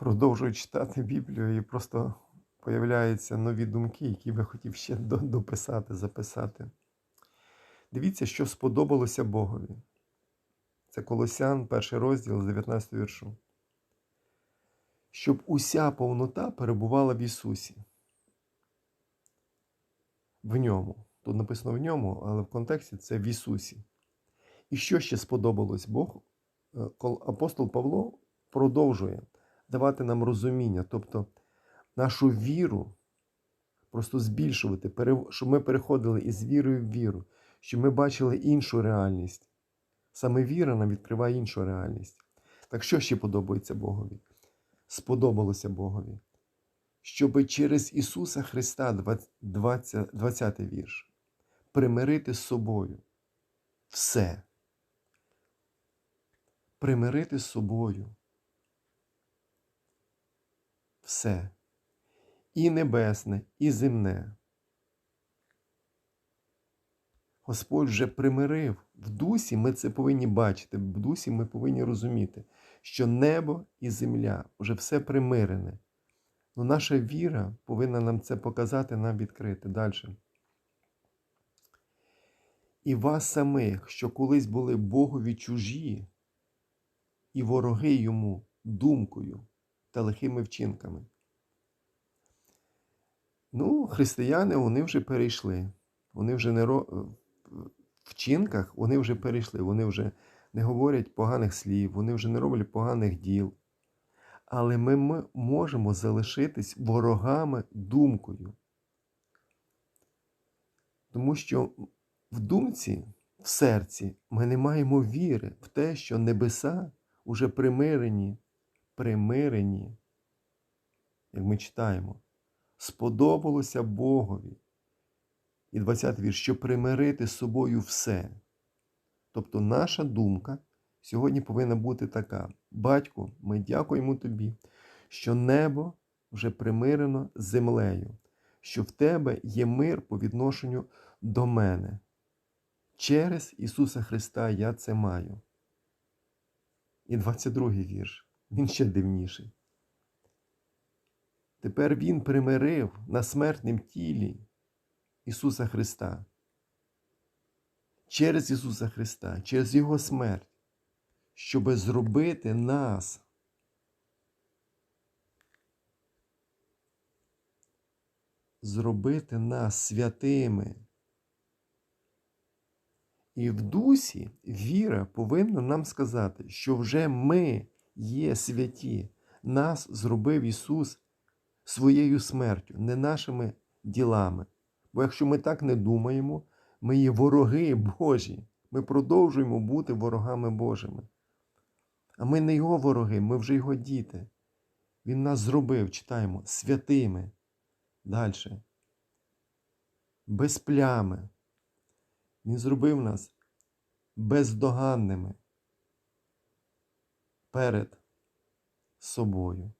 продовжую читати Біблію і просто появляються нові думки, які би хотів ще дописати, записати. Дивіться, що сподобалося Богові. Це Колосян, перший розділ з 19 віршу. Щоб уся повнота перебувала в Ісусі. В ньому. Тут написано в ньому, але в контексті це в Ісусі. І що ще сподобалось Богу? Е, Апостол Павло продовжує давати нам розуміння, тобто нашу віру просто збільшувати, щоб ми переходили із вірою в віру, щоб ми бачили іншу реальність. Саме віра нам відкриває іншу реальність. Так що ще подобається Богові? Сподобалося Богові, щоб через Ісуса Христа, 20, 20 вірш, примирити з собою все. Примирити з собою все. І небесне, і земне. Господь вже примирив. В дусі ми це повинні бачити, в дусі ми повинні розуміти, що небо і земля вже все примирене. Ну, наша віра повинна нам це показати, нам відкрити далі. І вас самих, що колись були Богові чужі, і вороги йому думкою та лихими вчинками. Ну, християни вони вже перейшли. Вони вже не ро... в вчинках вони вже перейшли. Вони вже не говорять поганих слів, вони вже не роблять поганих діл. Але ми, ми можемо залишитись ворогами думкою. Тому що в думці, в серці ми не маємо віри в те, що небеса уже примирені, примирені, як ми читаємо, сподобалося Богові. І 20 вірш, що примирити з собою все. Тобто наша думка сьогодні повинна бути така: Батько, ми дякуємо тобі, що небо вже примирено з землею, що в тебе є мир по відношенню до мене. Через Ісуса Христа я це маю. І 22 вірш, він ще дивніший. Тепер Він примирив на смертнім тілі Ісуса Христа. Через Ісуса Христа, через Його смерть, щоб зробити нас зробити нас святими. І в дусі віра повинна нам сказати, що вже ми є святі, нас зробив Ісус своєю смертю, не нашими ділами. Бо якщо ми так не думаємо, ми є вороги Божі. Ми продовжуємо бути ворогами Божими. А ми не Його вороги, ми вже Його діти. Він нас зробив, читаємо, святими. Далі. Без плями. Він зробив нас бездоганними перед собою.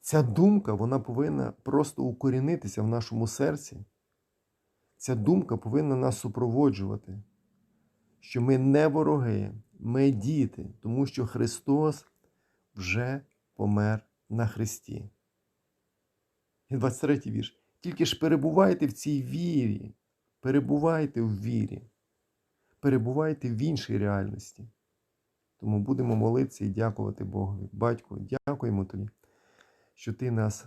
Ця думка вона повинна просто укорінитися в нашому серці. Ця думка повинна нас супроводжувати, що ми не вороги, ми діти, тому що Христос вже помер на Христі. І 23 вірш. Тільки ж перебувайте в цій вірі, перебувайте в вірі, перебувайте в іншій реальності. Тому будемо молитися і дякувати Богові. Батько, дякуємо тобі що Ти нас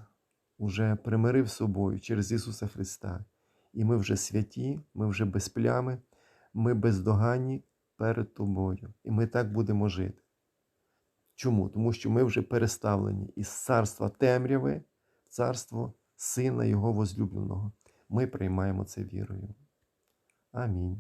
уже примирив з собою через Ісуса Христа. І ми вже святі, ми вже без плями, ми бездоганні перед Тобою. І ми так будемо жити. Чому? Тому що ми вже переставлені із царства темряви в царство Сина Його возлюбленого. Ми приймаємо це вірою. Амінь.